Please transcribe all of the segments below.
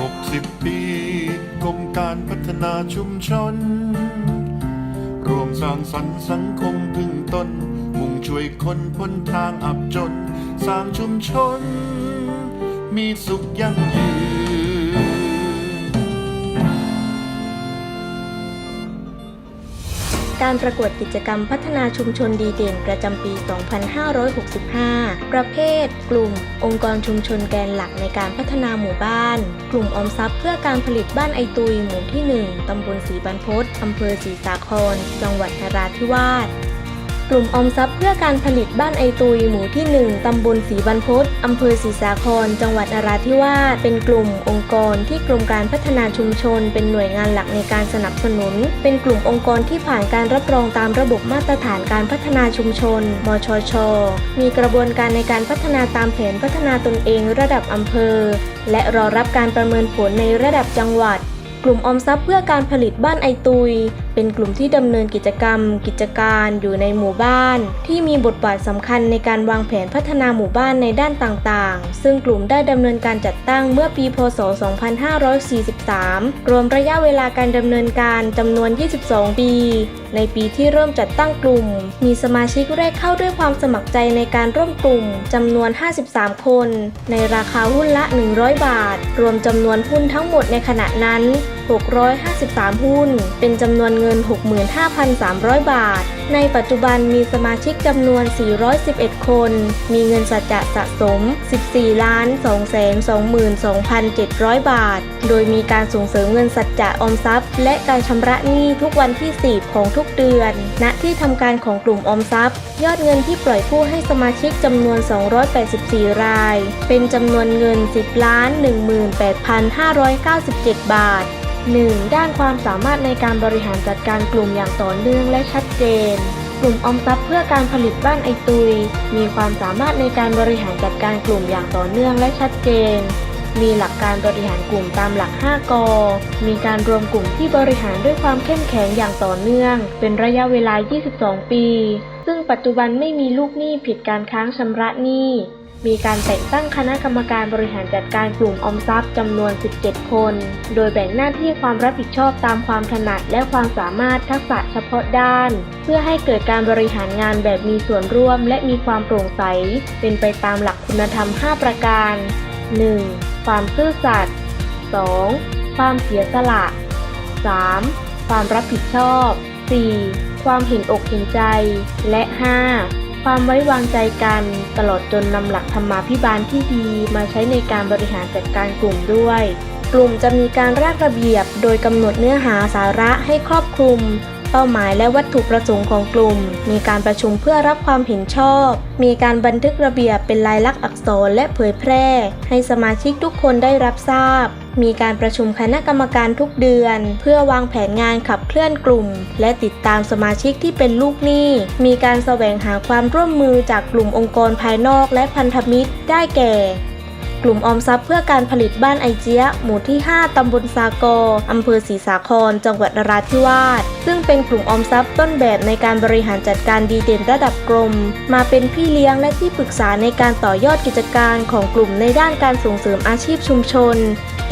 60 ปีกรมการพัฒนาชุมชน รวมสร้างสรรค์สังคมพึ่งตน มุ่งช่วยคนพ้นทางอับจน สร้างชุมชน มีสุขยั่งยืน การประกวดกิจกรรมพัฒนาชุมชนดีเด่นประจำปี 2565 ประเภท กลุ่ม องค์กรชุมชนแกนหลักในการพัฒนาหมู่บ้าน กลุ่มออมทรัพย์เพื่อการผลิตบ้านไอตุยหมู่ที่ 1 ตำบลศรีบรรพตอำเภอศรีสาคร จังหวัดนราธิวาส กลุ่มออมทรัพย์เพื่อการผลิตบ้านไอตุย หมู่ที่ 1 ตำบลศรีบรรพตอำเภอศรีสาคร จังหวัดนราธิวาส เป็นกลุ่มองค์กรที่กรมการพัฒนาชุมชน เป็นหน่วยงานหลักในการสนับสนุน เป็นกลุ่มองค์กรที่ผ่านการรับรองตามระบบมาตรฐานการพัฒนาชุมชน มชช มีกระบวนการในการพัฒนาตามแผนพัฒนาตนเองระดับอำเภอ และรอรับการประเมินผลในระดับจังหวัด กลุ่มออมทรัพย์เพื่อการผลิตบ้านไอตุย เป็นกลุ่มที่ดำเนินกิจกรรม กิจการอยู่ในหมู่บ้าน ที่มีบทบาทสำคัญในการวางแผนพัฒนาหมู่บ้านในด้านต่างๆ ซึ่งกลุ่มได้ดำเนินการจัดตั้งเมื่อปี พศ 2543 รวมระยะเวลาการดำเนินการจำนวน 22 ปี ในปีที่เริ่มจัดตั้งกลุ่ม มีสมาชิกแรกเข้าด้วยความสมัครใจในการร่วมกลุ่มจำนวน 53 คน ในราคาหุ้นละ 100 บาท รวมจำนวนหุ้นทั้งหมดในขณะนั้น 653 หุ้น เป็นจำนวนเงิน 65,300 บาท ในปัจจุบันมีสมาชิกจำนวน 411 คน มีเงินสัจจะสะสม 14 ล้าน 222,700 บาท โดยมีการส่งเสริมเงินสัจจะออมทรัพย์ และการชำระหนี้ทุกวันที่ 10 ของทุกเดือน ณ ที่ทำการของกลุ่มออมทรัพย์ ยอดเงินที่ปล่อยกู้ให้สมาชิกจำนวน 284 ราย เป็นจำนวนเงิน 10 ล้าน 18,597 บาท 1. ด้านความสามารถในการบริหารจัดการกลุ่มอย่างต่อเนื่องและชัดเจน กลุ่มออมทรัพย์เพื่อการผลิตบ้านไอตุย มีความสามารถในการบริหารจัดการกลุ่มอย่างต่อเนื่องและชัดเจน มีหลักการบริหารกลุ่มตามหลัก 5 ก มีการรวมกลุ่มที่บริหารด้วยความเข้มแข็งอย่างต่อเนื่อง เป็นระยะเวลา 22 ปี ซึ่งปัจจุบันไม่มีลูกหนี้ผิดการค้างชำระหนี้ มีการแต่งตั้งคณะกรรมการบริหารจัดการกลุ่มออมทรัพย์จำนวน 17 คน โดยแบ่งหน้าที่ความรับผิดชอบตามความถนัดและความสามารถทักษะเฉพาะด้าน เพื่อให้เกิดการบริหารงานแบบมีส่วนร่วมและมีความโปร่งใส เป็นไปตามหลักคุณธรรม 5 ประการ 1. ความซื่อสัตย์ 2. ความเสียสละ 3. ความรับผิดชอบ 4. ความเห็นอกเห็นใจ และ 5. ความไว้วางใจกัน ตลอดจนนำหลักธรรมาภิบาลที่ดีมาใช้ในการบริหารจัดการกลุ่มด้วย กลุ่มจะมีการร่างระเบียบ โดยกำหนดเนื้อหาสาระให้ครอบคลุม เป้าหมายและวัตถุประสงค์ของกลุ่ม มีการประชุมเพื่อรับความเห็นชอบ มีการบันทึกระเบียบเป็นลายลักษณ์อักษรและเผยแพร่ ให้สมาชิกทุกคนได้รับทราบ มีการประชุมคณะกรรมการทุกเดือน เพื่อวางแผนงานขับเคลื่อนกลุ่ม และติดตามสมาชิกที่เป็นลูกหนี้ มีการแสวงหาความร่วมมือจากกลุ่มองค์กรภายนอกและพันธมิตร ได้แก่ กลุ่มออมทรัพย์เพื่อการผลิตบ้านไอเจียหมู่ที่ 5 ตำบลสากออำเภอศรีสาคร จังหวัดนราธิวาส ซึ่งเป็นกลุ่มออมทรัพย์ต้นแบบในการบริหารจัดการดีเด่นระดับกรม มาเป็นพี่เลี้ยงและที่ปรึกษาในการต่อยอดกิจการของกลุ่มในด้านการส่งเสริมอาชีพชุมชน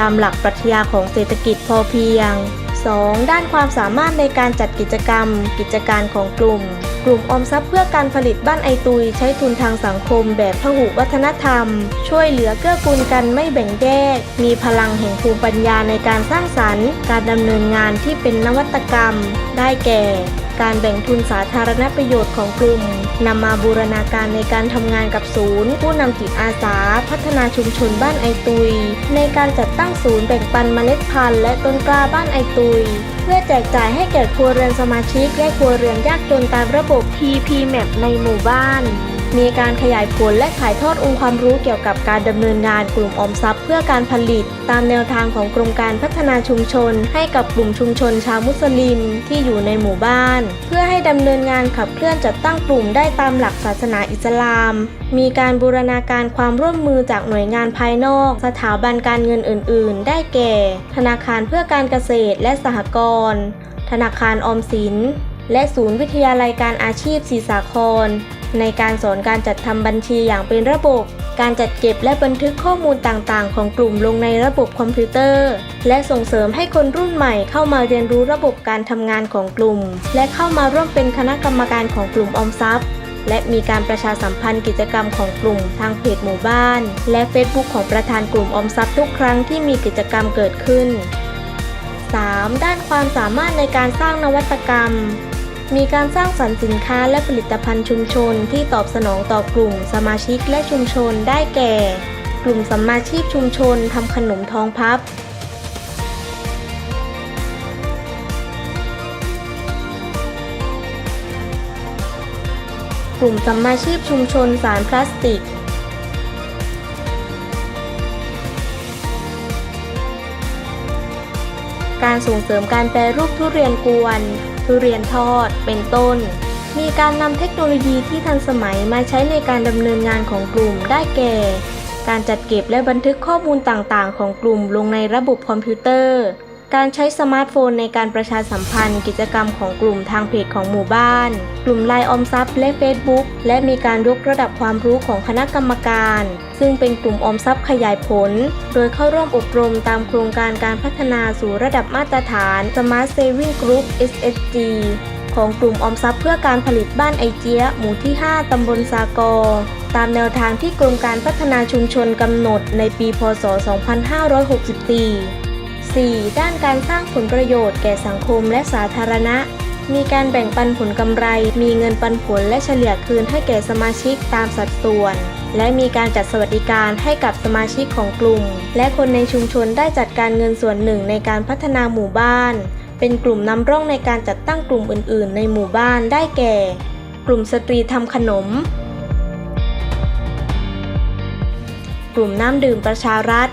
ตามหลักปรัชญาของเศรษฐกิจพอเพียง 2. ด้านความสามารถในการจัดกิจกรรม กิจการของกลุ่ม กลุ่มออมทรัพย์เพื่อการผลิตบ้านไอตุย ใช้ทุนทางสังคมแบบพหุวัฒนธรรม ช่วยเหลือเกื้อกูลกันไม่แบ่งแยก มีพลังแห่งภูมิปัญญาในการสร้างสรรค์ การดำเนินงานที่เป็นนวัตกรรม ได้แก่ การแบ่งทุนสาธารณประโยชน์ของกลุ่มนำมาบูรณาการในการทำงานกับศูนย์ ผู้นำจิตอาสา พัฒนาชุมชนบ้านไอตุย ในการจัดตั้งศูนย์แบ่งปันเมล็ดพันธุ์และต้นกล้าบ้านไอตุย เพื่อแจกจ่ายให้แก่ครัวเรือนสมาชิกและครัวเรือนยากจนตามระบบ TP Map ในหมู่บ้าน มีการขยายผลและถ่ายทอดองค์ความรู้เกี่ยวกับการดำเนินงานกลุ่มออมทรัพย์ เพื่อการผลิต ตามแนวทางของกรมการพัฒนาชุมชน ให้กับกลุ่มชุมชนชาวมุสลิมที่อยู่ในหมู่บ้าน เพื่อให้ดำเนินงานขับเคลื่อนจัดตั้งกลุ่มได้ตามหลักศาสนาอิสลาม มีการบูรณาการความร่วมมือจากหน่วยงานภายนอก สถาบันการเงินอื่น ๆ ได้แก่ ธนาคารเพื่อการเกษตรและสหกรณ์ธนาคารออมสิน และศูนย์วิทยาลัยการอาชีพศรีสาคร ในการสอนการจัดทำบัญชีอย่างเป็นระบบ การจัดเก็บและบันทึกข้อมูลต่างๆ ของกลุ่มลงในระบบคอมพิวเตอร์ และส่งเสริมให้คนรุ่นใหม่เข้ามาเรียนรู้ระบบการทำงานของกลุ่ม และเข้ามาร่วมเป็นคณะกรรมการของกลุ่มออมทรัพย์ และมีการประชาสัมพันธ์กิจกรรมของกลุ่มทางเพจหมู่บ้าน และ Facebook ของประธานกลุ่มออมทรัพย์ทุกครั้งที่มีกิจกรรมเกิดขึ้น 3. ด้านความสามารถในการสร้างนวัตกรรม มีการสร้างสรรค์สินค้าและผลิตภัณฑ์ชุมชนที่ตอบสนองต่อกลุ่มสมาชิกและชุมชนได้แก่ กลุ่มสมาชีพชุมชนทำขนมทองพับ กลุ่มสมาชีพชุมชนสารพลาสติกการส่งเสริมการแปรรูปทุเรียนกวน ทุเรียนทอด เป็นต้น มีการนำเทคโนโลยีที่ทันสมัยมาใช้ในการดำเนินงานของกลุ่มได้แก่ การจัดเก็บและบันทึกข้อมูลต่างๆ ของกลุ่มลงในระบบคอมพิวเตอร์ การใช้สมาร์ทโฟนในการประชาสัมพันธ์กิจกรรมของกลุ่มทางเพจของหมู่บ้าน กลุ่มไลน์ออมทรัพย์และ Facebook และมีการยกระดับความรู้ของคณะกรรมการ ซึ่งเป็นกลุ่มออมทรัพย์ขยายผล โดยเข้าร่วมอบรมตามโครงการการพัฒนาสู่ระดับมาตรฐาน Smart Saving Group SSG ของกลุ่มออมทรัพย์เพื่อการผลิตบ้านไอเจียหมู่ที่ 5 ตำบลซากอ ตามแนวทางที่กรมการพัฒนาชุมชนกำหนดในปี พศ 2564 4. ด้านการสร้างผลประโยชน์แก่สังคมและสาธารณะ มีการแบ่งปันผลกำไร มีเงินปันผลและเฉลี่ยคืนให้แก่สมาชิกตามสัดส่วน และมีการจัดสวัสดิการให้กับสมาชิกของกลุ่ม และคนในชุมชนได้จัดการเงินส่วนหนึ่งในการพัฒนาหมู่บ้าน เป็นกลุ่มนำร่องในการจัดตั้งกลุ่มอื่น ๆ ในหมู่บ้านได้แก่ กลุ่มสตรีทำขนม กลุ่มน้ำดื่มประชารัฐ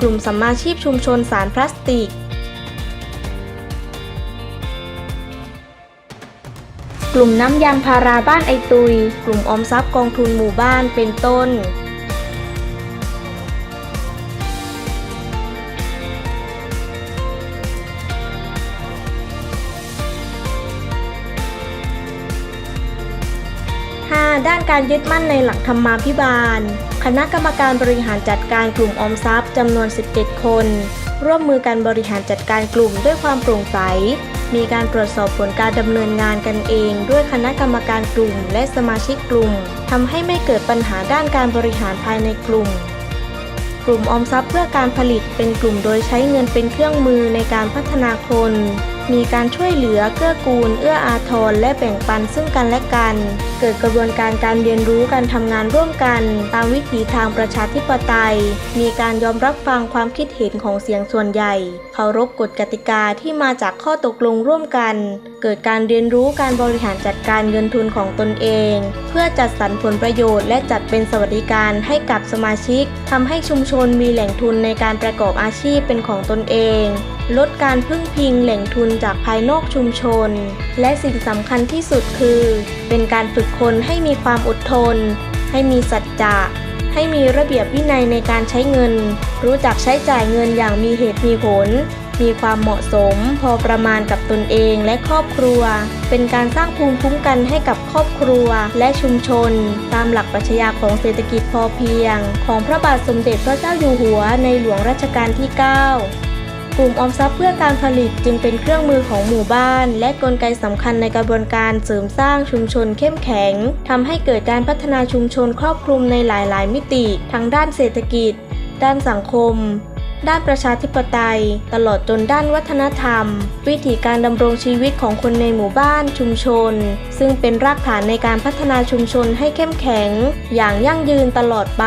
กลุ่มสัมมาชีพชุมชนสารพลาสติก กลุ่มน้ำยางพาราบ้านไอตุย กลุ่มออมทรัพย์กองทุนหมู่บ้านเป็นต้นด้านการยึดมั่นในหลักธรรมาภิบาล คณะกรรมการบริหารจัดการกลุ่มออมทรัพย์จำนวน11คน ร่วมมือกันบริหารจัดการกลุ่มด้วยความโปร่งใส มีการตรวจสอบผลการดำเนินงานกันเอง ด้วยคณะกรรมการกลุ่มและสมาชิกกลุ่มทำให้ไม่เกิดปัญหาด้านการบริหารภายในกลุ่ม กลุ่มออมทรัพย์เพื่อการผลิตเป็นกลุ่มโดยใช้เงินเป็นเครื่องมือในการพัฒนาคน มีการช่วยเหลือเกื้อกูล เอื้ออาทรและแบ่งปันซึ่งกันและกัน เกิดกระบวนการการเรียนรู้การทำงานร่วมกัน ตามวิถีทางประชาธิปไตย มีการยอมรับฟังความคิดเห็นของเสียงส่วนใหญ่เคารพกฎกติกาที่มาจากข้อตกลงร่วมกัน เกิดการเรียนรู้การบริหารจัดการเงินทุนของตนเอง เพื่อจัดสรรผลประโยชน์และจัดเป็นสวัสดิการให้กับสมาชิกทำให้ชุมชนมีแหล่งทุนในการประกอบอาชีพเป็นของตนเอง ลดการพึ่งพิงแหล่งทุนจากภายนอกชุมชน และสิ่งสำคัญที่สุดคือ เป็นการฝึกคนให้มีความอดทน ให้มีสัจจะให้มีระเบียบวินัยในการใช้เงิน รู้จักใช้จ่ายเงินอย่างมีเหตุมีผล มีความเหมาะสม พอประมาณกับตนเองและครอบครัว เป็นการสร้างภูมิคุ้มกันให้กับครอบครัวและชุมชน ตามหลักปรัชญาของเศรษฐกิจพอเพียง ของพระบาทสมเด็จพระเจ้าอยู่หัวในหลวงรัชกาลที่ 9 กลุ่มออมทรัพย์เพื่อการผลิตจึงเป็นเครื่องมือของหมู่บ้าน และกลไกสำคัญในกระบวนการเสริมสร้างชุมชนเข้มแข็งทำให้เกิดการพัฒนาชุมชนครอบคลุมในหลาย ๆ มิติ ทั้งด้านเศรษฐกิจ ด้านสังคม ด้านประชาธิปไตย ตลอดจนด้านวัฒนธรรม วิถีการดำรงชีวิตของคนในหมู่บ้านชุมชน ซึ่งเป็นรากฐานในการพัฒนาชุมชนให้เข้มแข็ง อย่างยั่งยืนตลอดไป